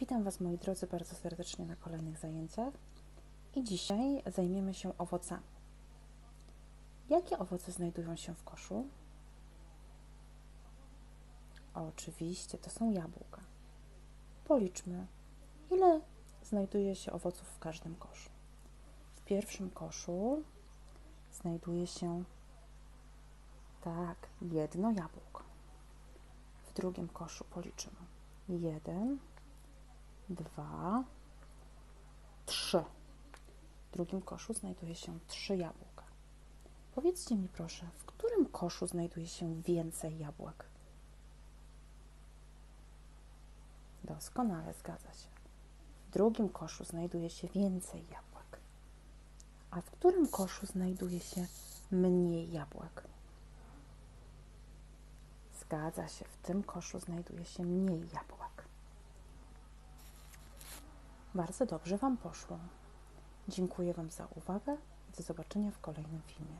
Witam Was moi drodzy bardzo serdecznie na kolejnych zajęciach i dzisiaj zajmiemy się owocami. Jakie owoce znajdują się w koszu? Oczywiście to są jabłka. Policzmy, ile znajduje się owoców w każdym koszu. W pierwszym koszu znajduje się tak, jedno jabłko. W drugim koszu policzymy. Jeden, dwa, trzy. W drugim koszu znajduje się trzy jabłka. Powiedzcie mi proszę, w którym koszu znajduje się więcej jabłek? Doskonale, zgadza się. W drugim koszu znajduje się więcej jabłek. A w którym koszu znajduje się mniej jabłek? Zgadza się, w tym koszu znajduje się mniej jabłek. Bardzo dobrze Wam poszło. Dziękuję Wam za uwagę i do zobaczenia w kolejnym filmie.